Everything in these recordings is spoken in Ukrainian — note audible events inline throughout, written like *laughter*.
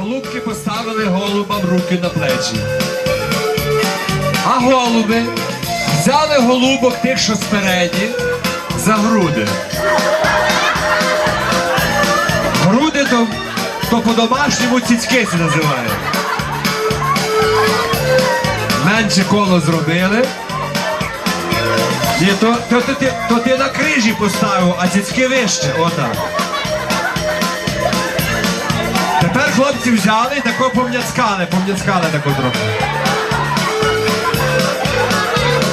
Голубки поставили голубам руки на плечі. А голуби взяли голубок тих, що спереді, за груди. Груди то, то по-домашньому цицькиці називають. Менше коло зробили. Ні, то, то, то, ти, то ти на крижі поставив, а цицьки вище. Отак. Тепер хлопці взяли і тако помняцкали, помняцкали тако трохи.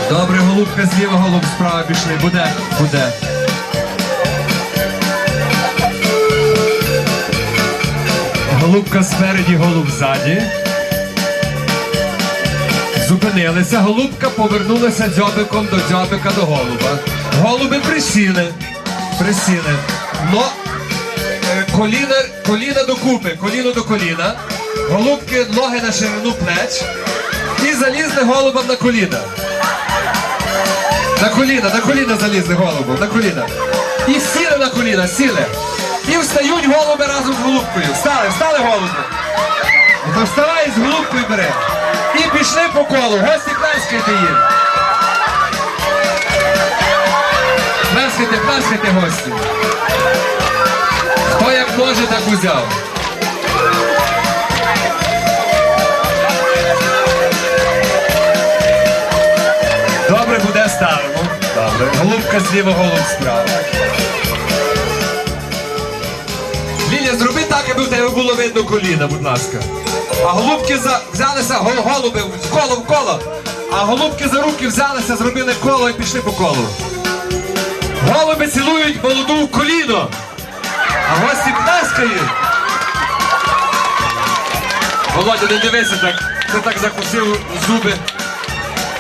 Добре, голубка зліва, голуб справа пішли. Буде, буде. Голубка спереді, голуб ззаді. Зупинилися, голубка повернулася дзьобиком до дзьобика до голуба. Голуби присіли. Присіли. Но коліна, коліна докупи, коліно до коліна. Голубки ноги на ширину плеч. І залізли голубам на коліна. На коліна, на коліна залізли голубом, на коліна. І сіли на коліна, сіли. І встають голуби разом з голубкою. Встали, встали голуби. То вставай з голубкою бери. І пішли по колу. Гості плескайте їм. Плескайте, плескайте гості. Хто як може, так узяв. Добре буде ставимо. Добре. Голубка зліва, голуб справа. Лілія, зроби так, аби в тебе було видно коліна, будь ласка. А голубки за... взялися, гол- голуби в коло в коло. А голубки за руки взялися, зробили коло і пішли по колу. Голуби цілують молоду в коліно. А гості плескають. Володя, не дивися так. Ти так закусив зуби.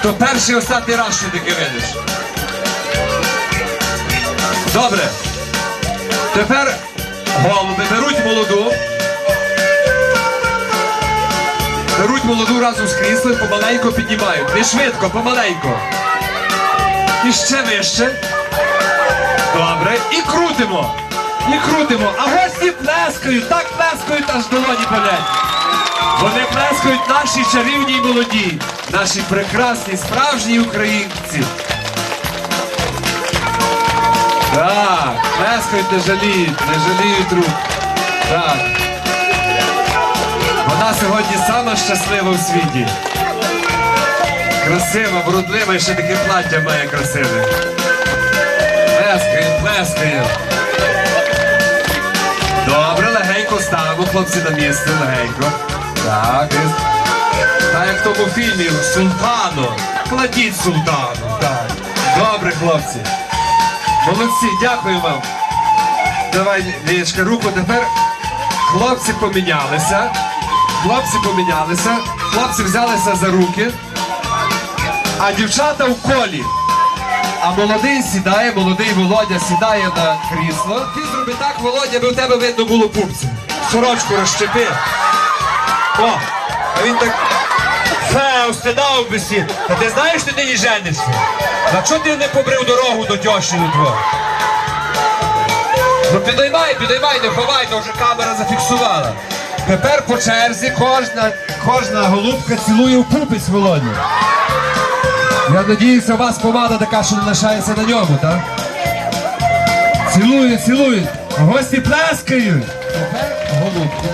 То перший останній раз, що таке видиш. Добре. Тепер голуби беруть молоду. Беруть молоду разом з кріслом, помаленько піднімають. Не швидко, помаленько. І ще вище. Добре. І крутимо. І крутимо. А гості плескають, так плескають, аж долоні болять. Вони плескають наші чарівні й молоді, наші прекрасні, справжні українці. Так, плескають, не жаліють, не жаліють рук. Так. Вона сьогодні сама щаслива у світі. Красива, вродлива і ще таке плаття має красиве. Плескає, плескає. Легенько ставимо, хлопці на місце, легенько. Так, так як в тому фільмі Султану. Кладіть султану. Так. Добре, хлопці. Молодці, дякую вам. Давай, Лієчка, руку тепер. Хлопці помінялися. Хлопці помінялися. Хлопці взялися за руки. А дівчата в колі. А молодий сідає, молодий Володя сідає на крісло. Ти зроби так, Володя, аби у тебе видно було пупці. Сорочку розщепи. О, а він так. Фе, устидав би сі. Та ти знаєш, ти нині женишся? А чого ти не побрив дорогу до тьощі до твого? Ну підіймай, підіймай, не ховай, то вже камера зафіксувала. Тепер по черзі кожна, кожна голубка цілує в пупець Володю. Я надіюся, у вас помада така, що не лишається на ньому, так? Цілують, цілують. Гості плескають. Тепер голубки.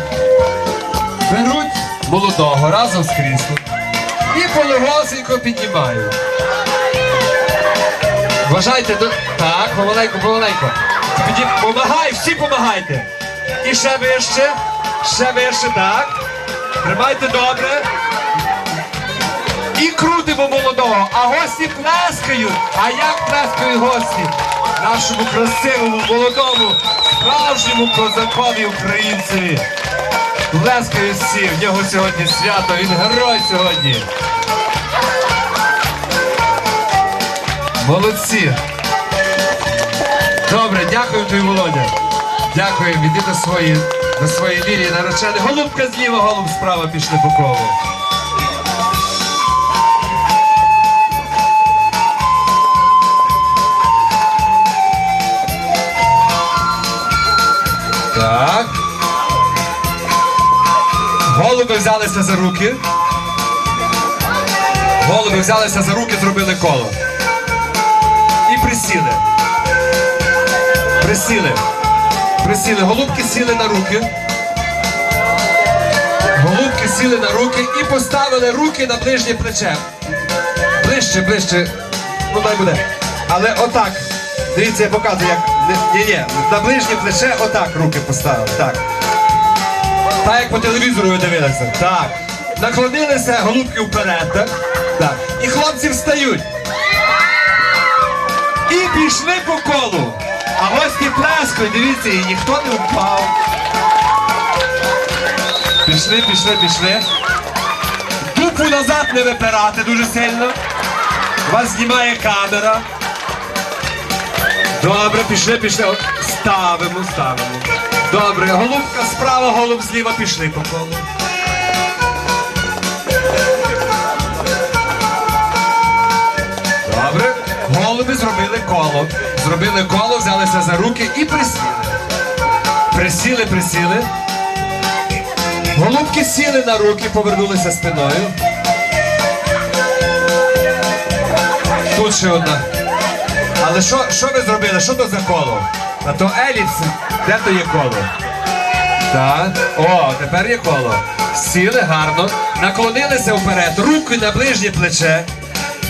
Беруть молодого разом з кріслом і полегосенько піднімають. Вважайте, до... так, помаленьку, помаленьку. Піді... Помагай, всі помагайте. І ще вище, ще вище, так. Тримайте добре. І крутимо молодого, а гості плескають. А як плескають гості? Нашому красивому, молодому, справжньому козакові українцеві. Плескають всі, в нього сьогодні свято, він герой сьогодні. Молодці. Добре, дякую тобі, Володя. Дякую, іди до своєї, до своєї лілії нареченої. Голубка зліва, голуб справа пішли по колу. Так. Голуби взялися за руки. Голуби взялися за руки, зробили коло. І присіли. Присіли. Присіли. Голубки сіли на руки. Голубки сіли на руки і поставили руки на ближнє плече. Ближче, ближче. Ну дай буде. Але отак. Дивіться, я показую, як. Ні, ні, на ближнє плече отак руки поставили. Так. Так, як по телевізору ви дивилися. Так. Наклонилися голубки вперед, так? Так. І хлопці встають. І пішли по колу. А гості плескають, дивіться, і ніхто не впав. Пішли, пішли, пішли. Дупу назад не випирати дуже сильно. Вас знімає камера. Добре, пішли, пішли. Ставимо, ставимо. Добре, голубка справа, голуб зліва пішли по колу. Добре. Голуби зробили коло. Зробили коло, взялися за руки і присіли. Присіли, присіли. Голубки сіли на руки, повернулися спиною. Тут ще одна. Але що, що ви зробили? Що то за коло? А то еліпс. Де то є коло? Так. О, тепер є коло. Сіли гарно, наклонилися вперед, руки на ближнє плече.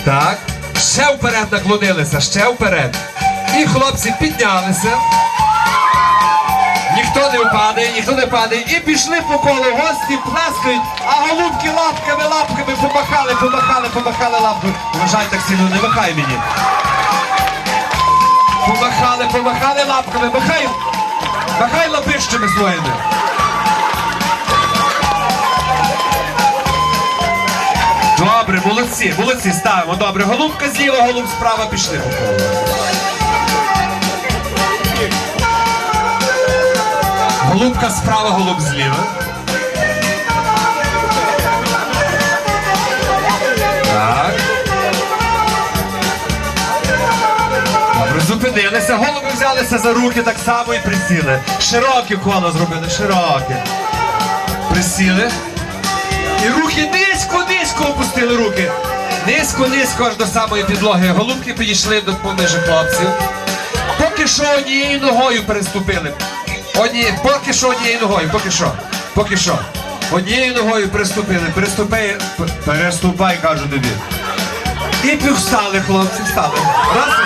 Так. Ще вперед наклонилися, ще вперед. І хлопці піднялися. Ніхто не впаде, ніхто не падає. І пішли по колу, гості плескають, а голубки лапками, лапками помахали, помахали, помахали лапками. Вважай так сильно, не махай мені. Помахали, помахали лапками, махай, махай лапищами своїми. Добре, молодці, молодці, ставимо. Добре, голубка зліва, голуб справа пішли. Голубка справа, голуб зліва. Зупинилися, голуби взялися за руки так само і присіли. Широке коло зробили, широке. Присіли. І руки низько, низько опустили руки. Низько, низько аж до самої підлоги. Голубки підійшли до поміж хлопців. Поки що однією ногою переступили. Одні, поки що однією ногою, поки що. Поки що. Однією ногою переступили. Переступай, переступай, кажу тобі. І півстали, хлопці, встали. Раз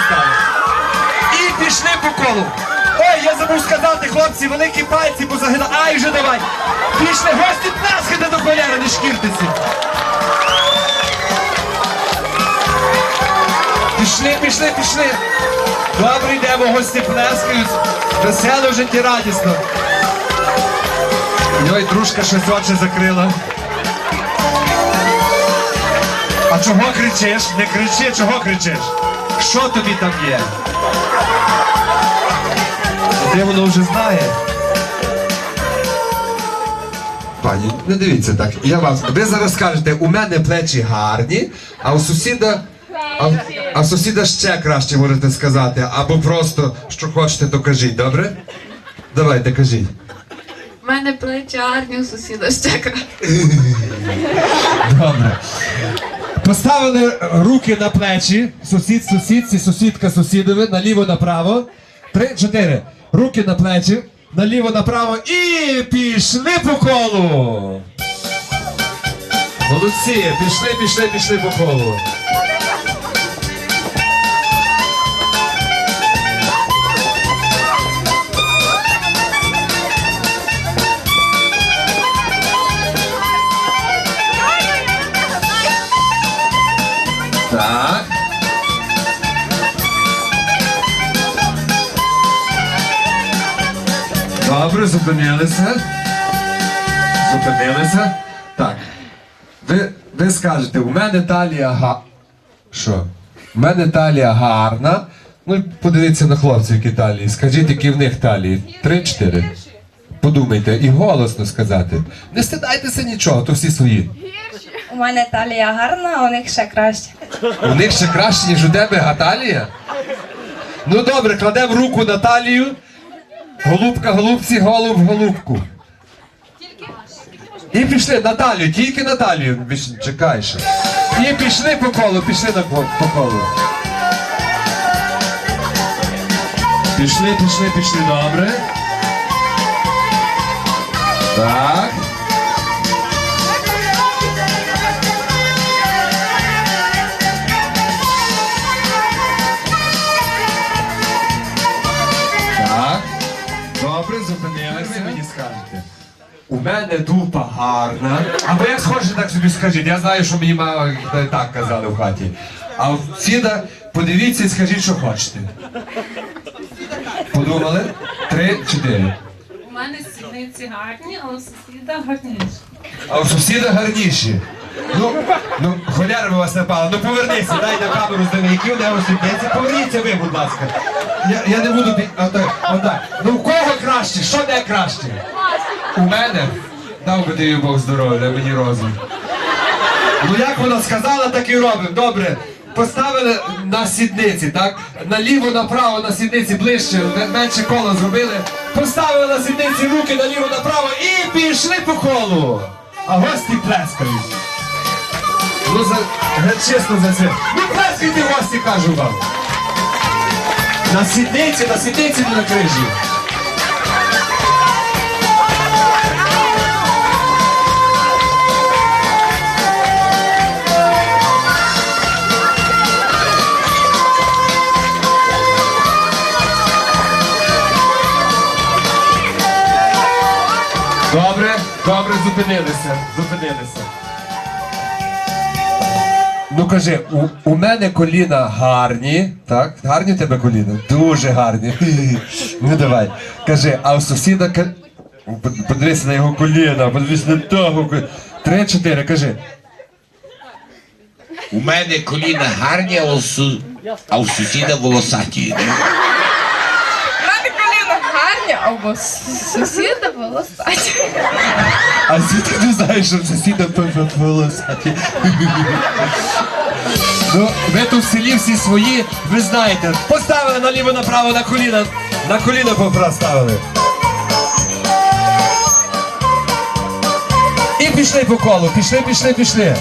пішли по колу. Ой, я забув сказати, хлопці, великі пальці позагинали. Ай, вже давай. Пішли, гості пляскайте до холєри, не шкіртиці. Пішли, пішли, пішли. Добре, йдемо, гості плескають. Весело в радісно. Йой, дружка щось очі закрила. А чого кричиш? Не кричи, чого кричиш? Що тобі там є? Де воно вже знає? Пані, не дивіться так. Я вам. Ви зараз скажете, у мене плечі гарні, а у сусіда. А, а сусіда ще краще можете сказати, або просто що хочете, то кажіть, добре? Давайте кажіть. У мене плечі гарні, у сусіда ще краще. Добре. Поставили руки на плечі. Сусід, сусідці, сусідка сусідові, наліво направо. Три, чотири. Руки на плечі, наліво направо і пішли по колу. Молодці, пішли, пішли, пішли по колу. Добре, зупинилися. Зупинилися. Так. Ви, ви скажете, у мене талія га. Що? У мене талія гарна. Ну, подивіться на хлопців, які талії. Скажіть, які в них талії. Три-чотири. Подумайте, і голосно сказати. Не стидайтеся нічого, то всі свої. У мене талія гарна, а у них ще краще. У них ще краще, ніж у тебе Гаталія? Ну добре, кладемо руку на талію. Голубка, голубці, голуб, голубку. І пішли Наталію, тільки Наталію чекай ще. І пішли по колу, пішли на по, колу. Пішли, пішли, пішли, добре. Так. Добре, зупинилися. мені скажете. У мене дупа гарна. А ви як схоже, так собі скажіть. Я знаю, що мені мама так казали в хаті. А от сіда, подивіться і скажіть, що хочете. Подумали? Три, чотири. У мене сідниці гарні, але у сусіда гарніші. А у сусіда гарніші. Ну, ну, холяри ви вас напали. Ну повернися, дай на камеру з які у нього сидяться. Поверніться ви, будь ласка. Я, я не буду пі- отак, отак. Ну в кого краще? Що де краще? У мене? Дав би тобі Бог здоров'я, мені розум. Ну як вона сказала, так і робимо. Добре. Поставили на сідниці, так? Наліво, направо на сідниці ближче, ме- менше коло зробили. Поставили на сідниці руки наліво, направо і пішли по колу. А гості плескають. Ну за чесно за це. Ну плескайте гості, кажу вам. На сідниці, на сідниці на крижі. Добре, добре, зупинилися, зупинилися. Ну кажи, у, у мене коліна гарні, так? Гарні у тебе коліна? Дуже гарні. *laughs* Ну давай. Кажи, а у сусіда Подивися на його коліна, подивися на того. Три-чотири, кажи. У мене коліна гарні, а у, су... а у сусіда волосаті. У мене коліна гарні, а у сусіда волосаті. А звідки ти знаєш, що сусіда волосаті? Ну, ви тут в селі всі свої, ви знаєте. Поставили наліво направо на коліна. На коліна поставили. І пішли по колу, пішли, пішли, пішли.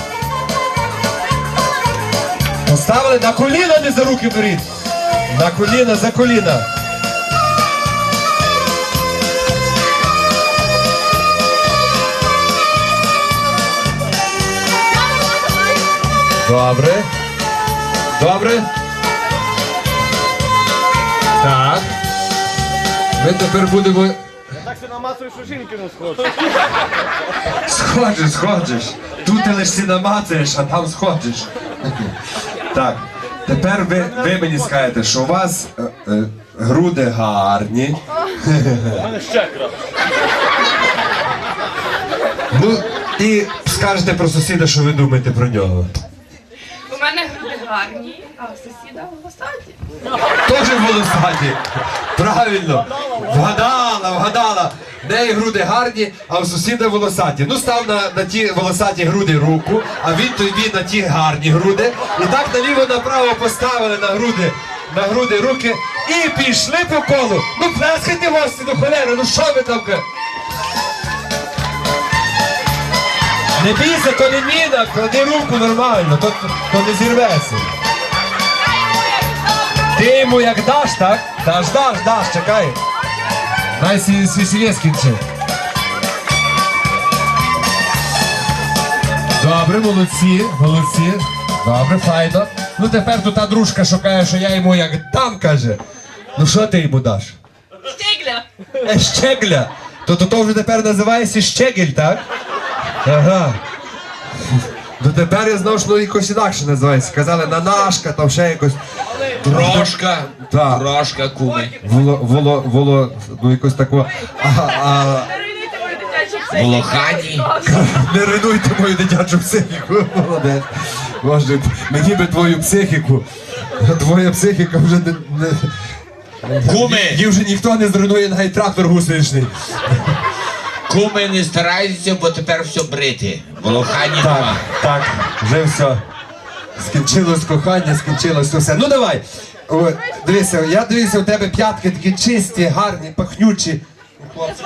Поставили на коліна, не за руки беріть. На коліна, за коліна. Добре. Добре. Так. Ми тепер будемо. Так си намацуєш у жінки не сходиш. Сходиш, сходиш. Тут ти лише намацаєш, а там сходиш. Так. Тепер ви, ви мені скажете, що у вас е, е, груди гарні. У мене ще. Ну, і скажете про сусіда, що ви думаєте про нього. Гарні, а у сусіда волосаті. Теж волосаті. Правильно. Вгадала, вгадала. В неї груди гарні, а у сусіда волосаті. Ну став на, на ті волосаті груди руку, а він тобі на ті гарні груди. І так наліво направо поставили на груди, на груди руки і пішли по колу. Ну плескайте гості до холери, ну що ви там? Не бійся, то не міна, клади руку нормально, то, то не зірвеся. Ти йому як даш, так? Даш, даш, даш, чекай. Дай свій свій скінчи. Добре, молодці, молодці. Добре, файно. Ну тепер тут та дружка шукає, що я йому як дам, каже. Ну що ти йому даш? Щегля! Е, щегля. То то, то вже тепер називається щегель, так? Ага. Ну тепер я знав, що воно якось інакше називається. Казали нанашка, там ще якось. Трошка, Так. трошка куми. Воло, воло, воло, ну якось такого. А, а, Волохані. не руйнуйте мою дитячу психіку. Молодець. Боже, мені би твою психіку. Твоя психіка вже не. не... Куми, Її вже ніхто не зруйнує навіть трактор гусеничний. Куми не старайтеся, бо тепер все брити. Волохані Так, нема. так, вже все. Скінчилось кохання, скінчилось все. Ну давай. О, дивися, я дивися, у тебе п'ятки такі чисті, гарні, пахнючі. Хлопці.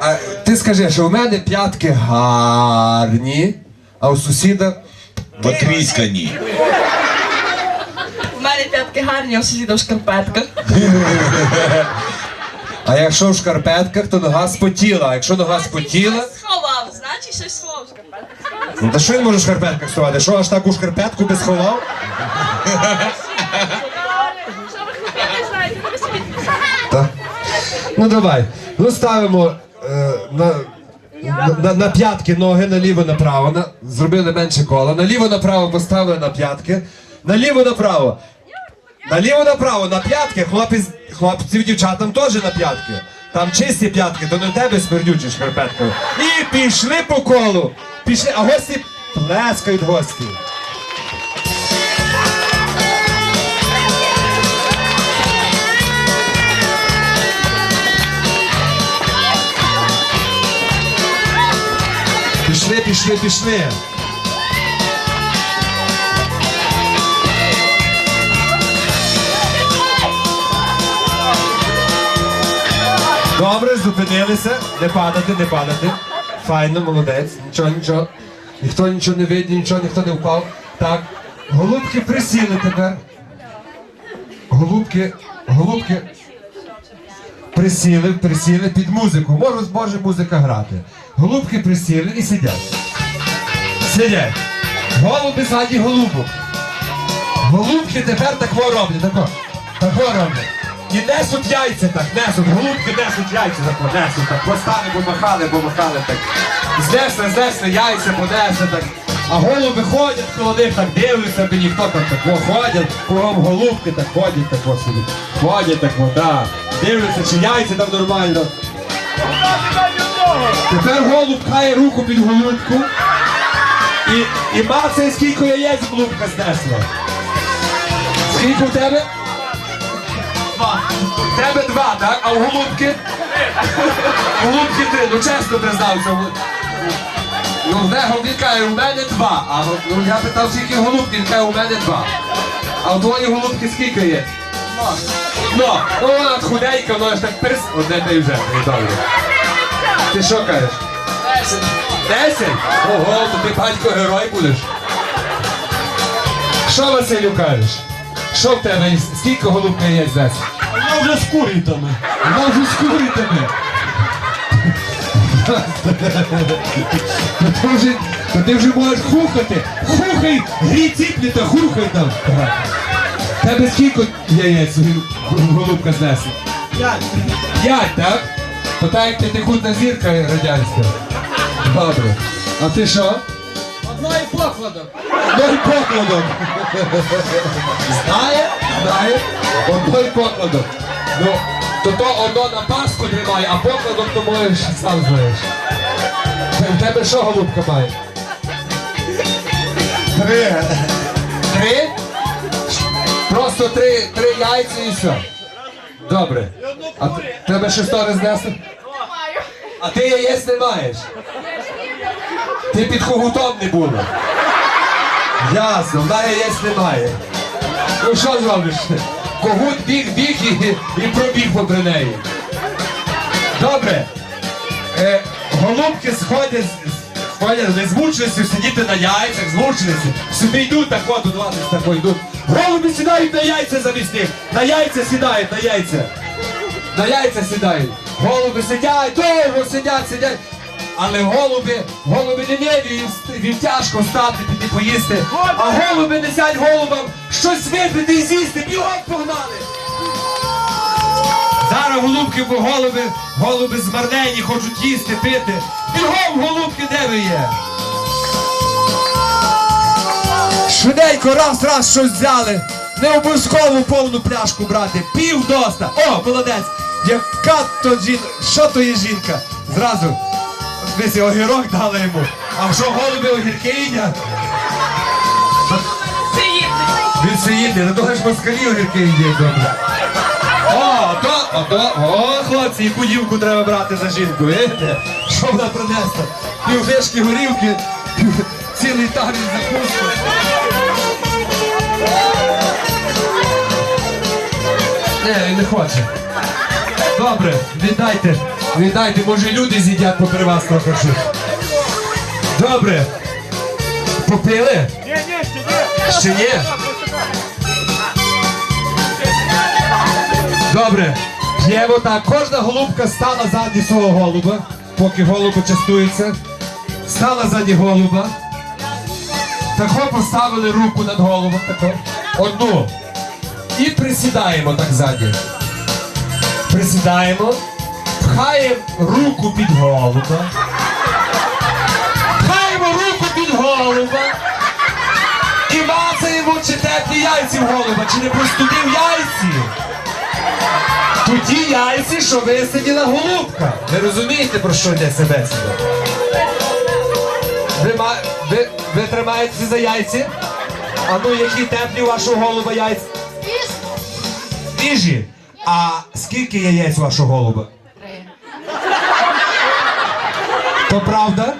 А ти скажи, що у мене п'ятки гарні, а у сусіда. Потріскані. У мене п'ятки гарні, а у сусіда в шкарпетках. *laughs* А якщо в шкарпетках, то нога спотіла. А якщо нога спотіла, Сховав, значить щось сховав в шкарпетках. ну та що він може в шкарпетках сховати? Що аж таку шкарпетку би сховав? Так. Ну давай. Ну ставимо е, на, на, на, на п'ятки ноги наліво направо. На, зробили менше коло. Наліво направо поставили на п'ятки. Наліво направо. Наліво направо на п'ятки, хлопець, хлопців дівчатам теж на п'ятки. Там чисті п'ятки, то не тебе смердючі шкарпеткою. І пішли по колу. Пішли, а гості плескають гості. Пішли, пішли, пішли. Добре, зупинилися. Не падати, не падати. Файно, молодець. Нічого, нічого. Ніхто нічого не видів, нічого, ніхто не впав. Так. Голубки присіли тепер. Голубки, голубки. Присіли, присіли під музику. Може, може музика грати. Голубки присіли і сидять. Сидять. Голуби ззаді голубок. Голубки тепер тако роблять, тако. Тако роблять. І несуть яйця так, несуть, голубки несуть яйця тако, несуть так. Махали, бо махали так. Знесли, знесли, яйця понесли так. А голуби ходять коло них, так дивляться, би ніхто там так ходять, кругом голубки так ходять так собі. Ходять так, о, да. Дивляться, чи яйця там нормально. Тепер голуб хає руку під голубку. І, і мацає, скільки яєць голубка знесла. Скільки у тебе? Два. У тебе два, так? А у голубки? У голубки три, ну чесно признався. Ну, в нього він каже, у мене два. А ну, я питав, скільки голубки, він каже, у мене два. А у твоїй голубки скільки є? Ну, ну вона худенька, вона ж так перс... Одне та й вже, ну, добре. Ти що кажеш? Десять? Ого, то ти батько герой будеш. Що Василю кажеш? Що в тебе? Скільки голубка є здесь? Вона вже з курітами. Вона вже з куритами. То ти вже, то ти вже можеш хухати. Хухай, грі ціплі та хухай там. Тебе скільки яєць голубка знесла? П'ять. П'ять, так? Як ти тихутна зірка радянська. Добре. А ти що? Одної покладом. Одной покладом. Знає? Знає? Одной покладом. Ну, то то одно на паску тримає, а покладом то можеш сам знаєш. В тебе що голубка має? Три. Три? Просто три, три яйця і все. Добре. А т- тебе шестеро знесли? А ти яєць не маєш? Ти під когутом не була. Ясно, в мене яєць немає. Ну що зробиш? Когут біг, біг і, і пробіг попри неї. Добре. Е, голубки сходять, з- ходять, не змучилися сидіти на яйцях, змучилися. Собі йдуть так от, от, от, так йдуть. Голуби сідають на яйця замість них. На яйця сідають, на яйця. На яйця сідають. Голуби сидять, довго сидять, сидять. Але голуби, голуби не лєві, їм, тяжко встати, піти поїсти. А голуби не сядь голубам щось випити і з'їсти, бігом погнали. Зараз голубки, бо голуби, голуби змарнені, хочуть їсти, пити. Бігом голубки, де ви є? Швиденько, раз, раз щось взяли. Не обов'язково повну пляшку брати. Пів доста. О, молодець. Яка то жінка? Що то є жінка? Зразу. Дивіться, огірок дали йому. А що голуби огірки їдять? Він їде, не того ж москалі огірки їдять добре. О, то, о, то, о, хлопці, яку дівку треба брати за жінку, видите? Що вона принесла? Пів вишки горілки, пів- цілий табір закуску. Не, він не хоче. Добре, віддайте. Віддайте, може люди з'їдять попри вас трохи. Добре. Попили? Ні, ні, ще ні. Ще ні? Добре. П'ємо так. Кожна голубка стала ззаді свого голуба, поки голуби частуються. Стала ззаді голуба. Тако поставили руку над головом. Тако. Одну. І присідаємо так ззаді. Присідаємо. Пхаємо руку під голуба. Пхаємо руку під голуба. І мацаємо, чи теплі яйці в голуба, чи не простудив яйці. Тоді яйці, що висиділа голубка. Ви розумієте, про що йде себе сюди? Ви, ви, ви тримаєтеся за яйці? А ну, які теплі у вашого голуба яйця? Свіжі. А скільки яєць у вашого голуба? Три. То правда?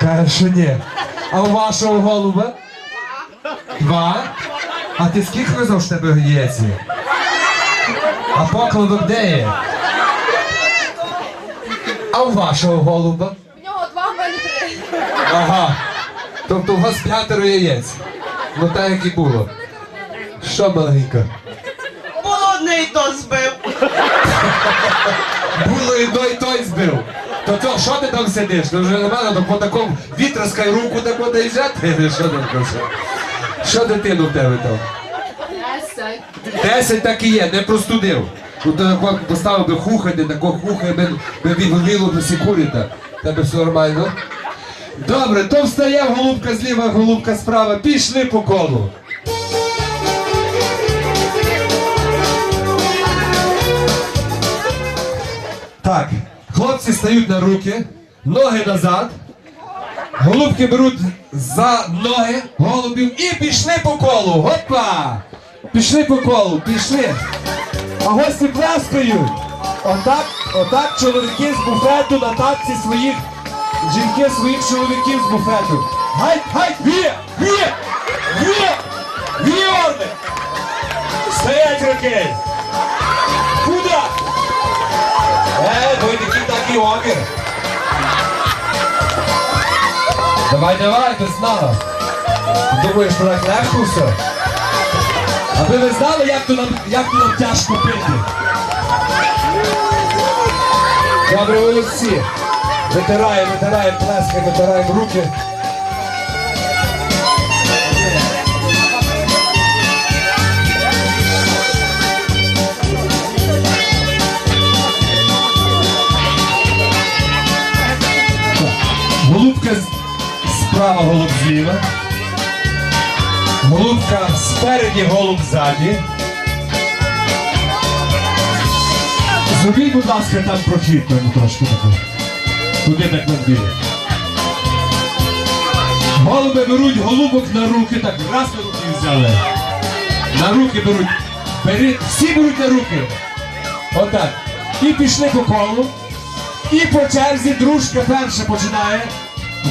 Каже, що ні. А у вашого голуба? Два. А ти скільки казав, що в тебе яєць є? А покладок де є? А у вашого голуба? В нього два в мене три. Ага. Тобто у вас п'ятеро яєць. Ну так як і було. Що маленька? Полудний то збив. Було і той, і той збив. То то, що ти там сидиш? Ну вже нормально, то по такому вітраскай руку так і *laughs* що там кажу? Що дитину в тебе там? Десять. Десять так і є, не простудив. Тако поставив би хухати, тако хухай би, би відвіло до секуріта. Тебе все нормально? Добре, то встає голубка зліва, голубка справа. Пішли по колу. Хлопці стають на руки, ноги назад. Голубки беруть за ноги голубів і пішли по колу. Гопа! Пішли по колу, пішли. А гості плескають. Отак, отак чоловіки з буфету на тапці своїх, жінки своїх чоловіків з буфету. Гай, гай, віє, віє, віє, віє орди. Стоять руки. Такий. Давай, давай, знала. Думаєш, що так легко все? Аби ви знали, як то нам, як то нам тяжко пити. Добре, ви всі. Витираємо, витираємо плески, витираємо руки. Справа, голуб зліва. Голубка спереді, голуб ззаді. Зробіть, будь ласка, там прохід там трошки таку. Туди так надбіли. Голуби беруть голубок на руки, так раз на руки взяли. На руки беруть. Бери, всі беруть на руки. Отак. І пішли по колу. І по черзі дружка перша починає.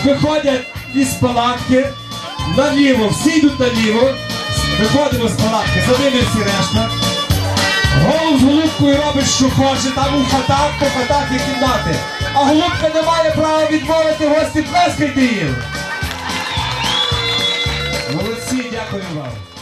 Виходять із палатки наліво, всі йдуть наліво. Виходимо з палатки, за ними всі решта. Голуб з голубкою робить, що хоче, там у хатах, по хатах є кімнати. А голубка не має права відмовити гості, плескайте їм. Молодці, дякую вам.